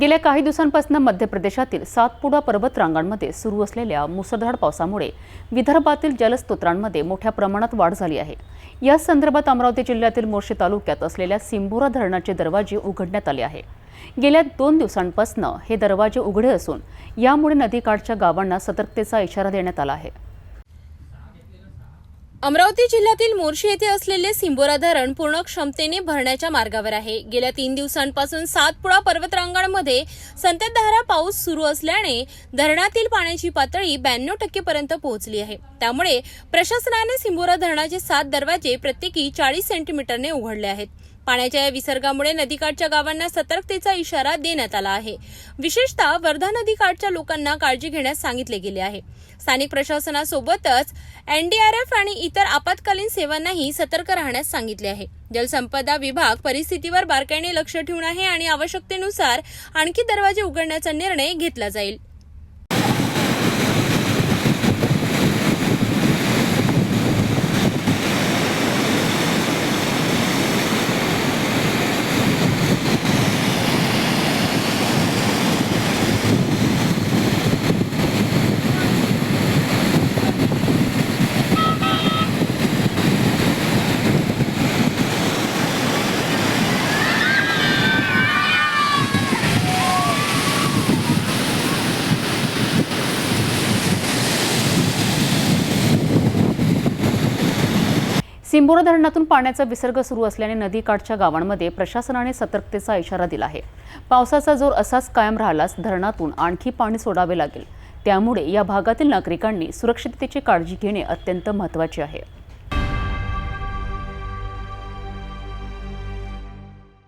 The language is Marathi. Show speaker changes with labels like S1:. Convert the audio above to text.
S1: गेल्या काही दिवसांपासून मध्य प्रदेशातील सातपुडा पर्वत रांगांमध्ये सुरू असलेल्या मुसळधार पावसामुळे विदर्भातील जलस्त्रोतांमध्ये मोठ्या प्रमाणात वाढ झाली आहे या संदर्भात अमरावती जिल्ह्यातील मोर्शी तालुक्यात असलेल्या सिंबोरा धरणाचे दरवाजे उघडण्यात आले आहे गेल्या दोन दिवसांपासून हे दरवाजे उघडे असून यामुळे नदीकाठच्या गावांना सतर्कतेचा इशारा देण्यात आला आहे
S2: अमरावती जिल्ह्यातील मोर्शी येथे असलेले सिंबोरा धरण पूर्ण क्षमतेने भरण्याच्या मार्गावर आहे गेल्या तीन दिवसांपासून सातपुडा पर्वतरांगांमध्ये संततधारा पाऊस सुरू असल्याने धरणातील पाण्याची पातळी ब्याण्णव टक्केपर्यंत पोहोचली आहे त्यामुळे प्रशासनाने सिंबोरा धरणाचे सात दरवाजे प्रत्येकी चाळीस सेंटीमीटरने उघडले आहेत पाण्याच्या या विसर्गामुळे नदीकाठच्या गावांना सतर्कतेचा इशारा देण्यात आला आहे विशेषतः वर्धा नदीकाठच्या लोकांना काळजी घेण्यास सांगितले गेले आहे स्थानिक प्रशासनासोबतच एनडीआरएफ आणि इतर आपत्कालीन सेवांनाही सतर्क राहण्यास सांगितले आहे जलसंपदा विभाग परिस्थितीवर बारकाईने लक्ष ठेवून आहे आणि आवश्यकतेनुसार आणखी दरवाजे उघडण्याचा निर्णय घेतला जाईल
S1: सिंबोरा धरणातून पाण्याचा विसर्ग सुरू असल्याने नदीकाठच्या गावांमध्ये प्रशासनाने सतर्कतेचा इशारा दिला आहे पावसाचा जोर असाच कायम राहिलास धरणातून आणखी पाणी सोडावे लागेल त्यामुळे या भागातील नागरिकांनी सुरक्षिततेची काळजी घेणे अत्यंत महत्त्वाचे आहे